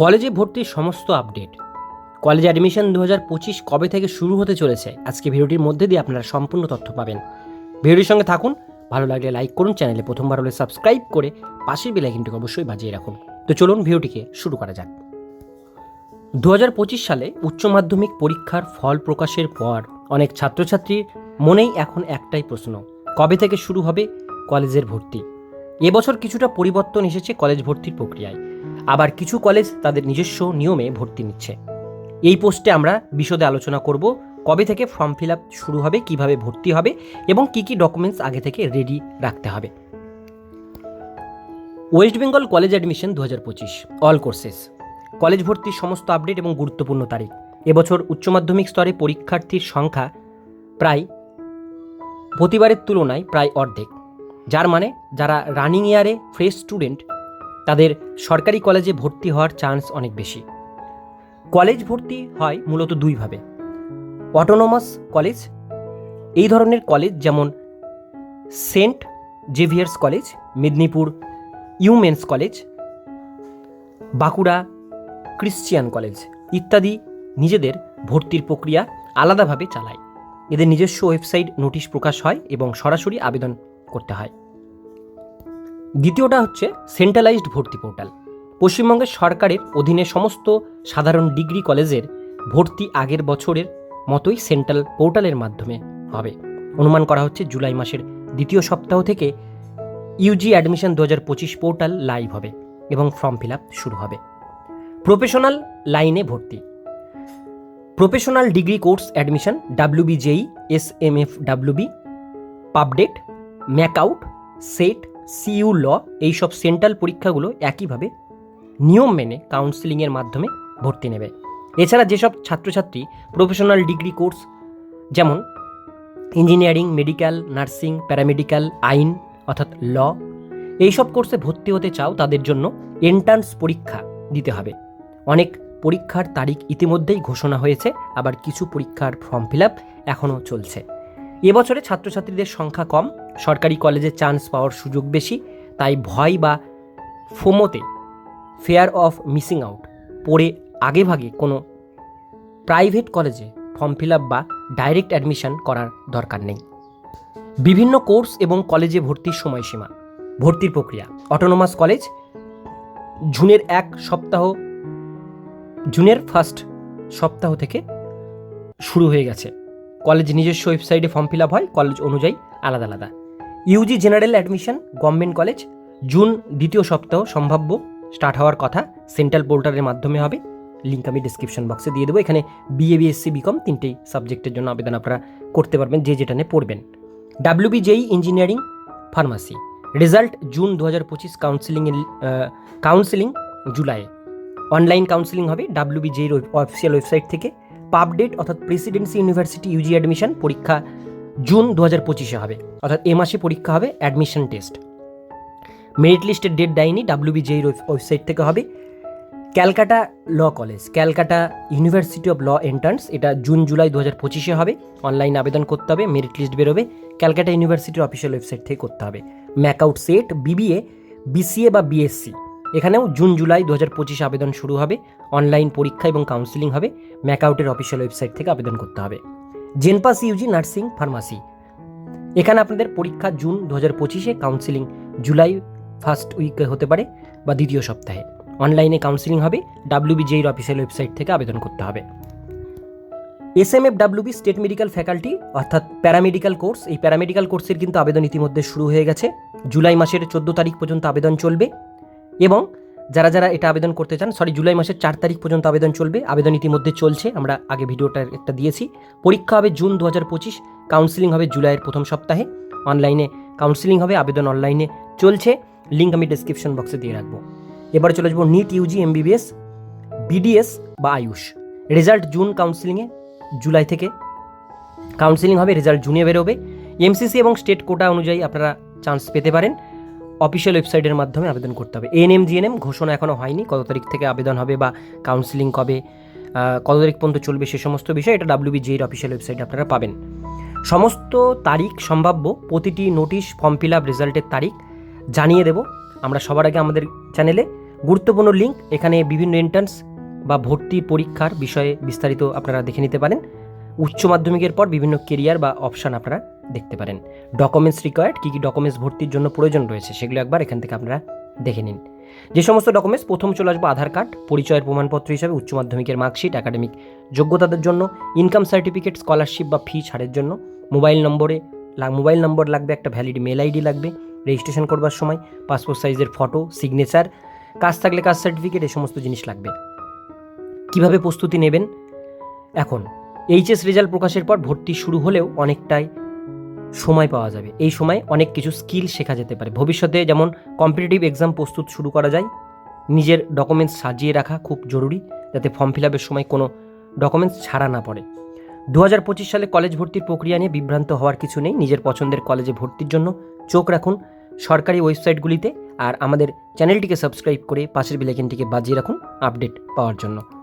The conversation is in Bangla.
কলেজে ভর্তির সমস্ত আপডেট। কলেজ অ্যাডমিশন দু হাজার পঁচিশ কবে থেকে শুরু হতে চলেছে? আজকে ভিডিওটির মধ্যে দিয়ে আপনারা সম্পূর্ণ তথ্য পাবেন। ভিডিওটির সঙ্গে থাকুন, ভালো লাগলে লাইক করুন, চ্যানেলে প্রথমবার হলে সাবস্ক্রাইব করে পাশের বেলাইকিনটিকে অবশ্যই বাজিয়ে রাখুন। তো চলুন ভিডিওটিকে শুরু করা যাক। দু হাজার পঁচিশ সালে উচ্চ মাধ্যমিক পরীক্ষার ফল প্রকাশের পর অনেক ছাত্রছাত্রীর মনেই এখন একটাই প্রশ্ন, কবে থেকে শুরু হবে কলেজের ভর্তি? এবছর কিছুটা পরিবর্তন এসেছে কলেজ ভর্তির প্রক্রিয়ায়। আবার কিছু কলেজ তাদের নিজস্ব নিয়মে ভর্তি নিচ্ছে। এই পোস্টে আমরা বিশদে আলোচনা করব, কবে থেকে ফর্ম ফিল আপ শুরু হবে, কীভাবে ভর্তি হবে এবং কি কি ডকুমেন্টস আগে থেকে রেডি রাখতে হবে। ওয়েস্ট বেঙ্গল কলেজ অ্যাডমিশন দু হাজার পঁচিশ অল কোর্সেস কলেজ ভর্তির সমস্ত আপডেট এবং গুরুত্বপূর্ণ তারিখ। এবছর উচ্চ মাধ্যমিক স্তরে পরীক্ষার্থীর সংখ্যা প্রায় প্রতিবারের তুলনায় প্রায় অর্ধেক। যার মানে যারা রানিং ইয়ারে ফ্রেশ স্টুডেন্ট তাদের সরকারি কলেজে ভর্তি হওয়ার চান্স অনেক বেশি। কলেজ ভর্তি হয় মূলত দুইভাবে। অটোনোমাস কলেজ, এই ধরনের কলেজ যেমন Saint Xavier's college, Medinipur women's college, Bankura Christian college ইত্যাদি নিজেদের ভর্তির প্রক্রিয়া আলাদাভাবে চালায়। এদের নিজস্ব ওয়েবসাইট নোটিশ প্রকাশ হয় এবং সরাসরি আবেদন করতে হয়। দ্বিতীয়টা হচ্ছে সেন্ট্রালাইজড ভর্তি পোর্টাল। পশ্চিমবঙ্গের সরকারের অধীনে সমস্ত সাধারণ ডিগ্রি কলেজের ভর্তি আগের বছরের মতোই সেন্ট্রাল পোর্টালের মাধ্যমে হবে। অনুমান করা হচ্ছে জুলাই মাসের দ্বিতীয় সপ্তাহ থেকে ইউজি অ্যাডমিশন দু হাজার পঁচিশ পোর্টাল লাইভ হবে এবং ফর্ম ফিল আপ শুরু হবে। প্রফেশনাল লাইনে ভর্তি। Professional degree course admission WBJEE S M F WB PUBDET MAKAUT SET CU law এইসব সেন্ট্রাল পরীক্ষাগুলো একইভাবে নিয়ম মেনে কাউন্সিলিংয়ের মাধ্যমে ভর্তি নেবে। এছাড়া যেসব ছাত্রছাত্রী প্রফেশনাল ডিগ্রি কোর্স যেমন ইঞ্জিনিয়ারিং মেডিকেল নার্সিং, প্যারামেডিক্যাল, আইন অর্থাৎ ল এইসব কোর্সে ভর্তি হতে চাও তাদের জন্য এন্ট্রান্স পরীক্ষা দিতে হবে। অনেক পরীক্ষার তারিখ ইতিমধ্যেই ঘোষণা হয়েছে, আবার কিছু পরীক্ষার ফর্ম ফিল আপ এখনও চলছে। এবছরে ছাত্রছাত্রীদের সংখ্যা কম সরকারি কলেজে চান্স পাওয়ার সুযোগ বেশি, তাই ভয় বা ফোমোতে ফেয়ার অফ মিসিং আউট পড়ে আগেভাগে কোনো প্রাইভেট কলেজে ফর্ম ফিল আপ বা ডাইরেক্ট অ্যাডমিশন করার দরকার নেই। বিভিন্ন কোর্স এবং কলেজে ভর্তির সময়সীমা, ভর্তির প্রক্রিয়া অটোনোমাস কলেজ জুনের এক সপ্তাহ, জুনের ফার্স্ট সপ্তাহ থেকে শুরু হয়ে গেছে। কলেজ নিজস্ব ওয়েবসাইটে ফর্ম ফিল আপ হয় কলেজ অনুযায়ী আলাদা আলাদা। UG general admission government college June দ্বিতীয় সপ্তাহ সম্ভাব্য স্টার্ট হওয়ার কথা সেন্ট্রাল পোর্টালের মাধ্যমে হবে। লিঙ্ক আমি ডিসক্রিপশন বক্সে দিয়ে দেবো। এখানে বিএ বিএসসি বিকম তিনটেই সাবজেক্টের জন্য আবেদন আপনারা করতে পারবেন, যে যেটা নিয়ে পড়বেন। WBJEE engineering pharmacy result June দু হাজার পঁচিশ কাউন্সিলিংয়ের কাউন্সিলিং জুলাই অনলাইন কাউন্সিলিং হবে ডাব্লিউবিজের অফিসিয়াল ওয়েবসাইট থেকে। পাবডেট অর্থাৎ প্রেসিডেন্সি ইউনিভার্সিটি ইউজি অ্যাডমিশন পরীক্ষা জুন দু হাজার পঁচিশে হবে। অর্থাৎ এ মাসে পরীক্ষা হবে অ্যাডমিশন টেস্ট মেরিট লিস্টের ডেট দেয়নি ডাব্লিউবিজের ওয়েবসাইট থেকে হবে। Calcutta law college, Calcutta university of law entrance এটা জুন, জুলাই দু হাজার পঁচিশে হবে। অনলাইন আবেদন করতে হবে মেরিট লিস্ট বেরোবে। ক্যালকাটা ইউনিভার্সিটির অফিসিয়াল ওয়েবসাইট থেকে করতে হবে। ম্যাকআউট সেট বিবিএ বিসিএ বা বিএসসি এখানেও জুন, জুলাই দু হাজার পঁচিশে আবেদন শুরু হবে। অনলাইন পরীক্ষা এবং কাউন্সিলিং হবে। ম্যাকআউটের অফিসিয়াল ওয়েবসাইট থেকে আবেদন করতে হবে। JENPAS UG nursing pharmacy. এখানে আপনাদের পরীক্ষা জুন দু হাজার পঁচিশে কাউন্সিলিং জুলাই ফার্স্ট উইকে হতে পারে বা দ্বিতীয় সপ্তাহে। অনলাইনে কাউন্সিলিং হবে ডাব্লিউবিজেইর অফিসিয়াল ওয়েবসাইট থেকে আবেদন করতে হবে। S M F WB state medical faculty অর্থাৎ প্যারামেডিক্যাল কোর্স এই প্যারামেডিক্যাল কোর্সের কিন্তু আবেদন ইতিমধ্যে শুরু হয়ে গেছে। জুলাই মাসের চোদ্দ তারিখ পর্যন্ত আবেদন চলবে এবং যারা যারা এটা আবেদন করতে চান সরি জুলাই মাসের চার তারিখ পর্যন্ত আবেদন চলবে। আবেদন ইতিমধ্যে চলছে, আমরা আগে ভিডিওটা একটা দিয়েছি। পরীক্ষা হবে জুন দু হাজার পঁচিশ কাউন্সিলিং হবে জুলাইয়ের প্রথম সপ্তাহে। অনলাইনে কাউন্সিলিং হবে, আবেদন অনলাইনে চলছে। লিঙ্ক আমি ডিসক্রিপশন বক্সে দিয়ে রাখব। এবার চলে যাব নিট ইউজি এমবিবিএস বিডিএস বা আয়ুষ। রেজাল্ট জুন কাউন্সিলিংয়ে জুলাই থেকে। কাউন্সিলিং হবে রেজাল্ট জুনে বেরোবে। এমসিসি এবং স্টেট কোটা অনুযায়ী আপনারা চান্স পেতে পারেন। অফিসিয়াল ওয়েবসাইটের মাধ্যমে আবেদন করতে হবে। এএনএম জিএনএম ঘোষণা এখনও হয়নি, কত তারিখ থেকে আবেদন হবে বা কাউন্সিলিং কবে কত তারিখ পর্যন্ত চলবে সে সমস্ত বিষয় এটা ডাব্লিউবিজির অফিসিয়াল ওয়েবসাইটে আপনারা পাবেন। সমস্ত তারিখ সম্ভাব্য, প্রতিটি নোটিশ ফর্ম ফিল আপ রেজাল্টের তারিখ জানিয়ে দেব। আমরা সবার আগে আমাদের চ্যানেলে গুরুত্বপূর্ণ লিঙ্ক এখানে বিভিন্ন এন্ট্রান্স বা ভর্তি পরীক্ষার বিষয়ে বিস্তারিত আপনারা দেখে নিতে পারেন। উচ্চ মাধ্যমিকের পর বিভিন্ন কেরিয়ার বা অপশান আপনারা দেখতে পারেন। ডকুমেন্টস রিকোয়ার্ড কী কী ডকুমেন্টস ভর্তির জন্য প্রয়োজন রয়েছে সেগুলো একবার এখান থেকে আপনারা দেখে নিন। যে সমস্ত ডকুমেন্টস প্রথম চলে আসবে আধার কার্ড, পরিচয়ের প্রমাণপত্র হিসাবে উচ্চ মাধ্যমিকের মার্কশিট একাডেমিক যোগ্যতাদের জন্য ইনকাম সার্টিফিকেট স্কলারশিপ বা ফি ছাড়ের জন্য মোবাইল নম্বরে মোবাইল নম্বর লাগবে, একটা ভ্যালিড মেল আইডি লাগবে রেজিস্ট্রেশন করবার সময় পাসপোর্ট সাইজের ফটো সিগনেচার কাজ থাকলে কাজ সার্টিফিকেট এই সমস্ত জিনিস লাগবে। কীভাবে প্রস্তুতি নেবেন? এখন এইচএস রেজাল্ট প্রকাশের পর ভর্তি শুরু হলেও অনেকটাই সময় পাওয়া যাবে। এই সময় অনেক কিছু স্কিল শেখা যেতে পারে। ভবিষ্যতে যেমন কম্পিটিটিভ এক্সাম প্রস্তুত শুরু করা যায়, নিজের ডকুমেন্টস সাজিয়ে রাখা খুব জরুরি, যাতে ফর্ম ফিল আপের সময় কোনো ডকুমেন্টস ছাড়া না পড়ে। দু হাজার পঁচিশ সালে কলেজ ভর্তির প্রক্রিয়া নিয়ে বিভ্রান্ত হওয়ার কিছু নেই। নিজের পছন্দের কলেজে ভর্তির জন্য চোখ রাখুন সরকারি ওয়েবসাইটগুলিতে আর আমাদের চ্যানেলটিকে সাবস্ক্রাইব করে পাশের বেলাইকেনটিকে বাজিয়ে রাখুন আপডেট পাওয়ার জন্য।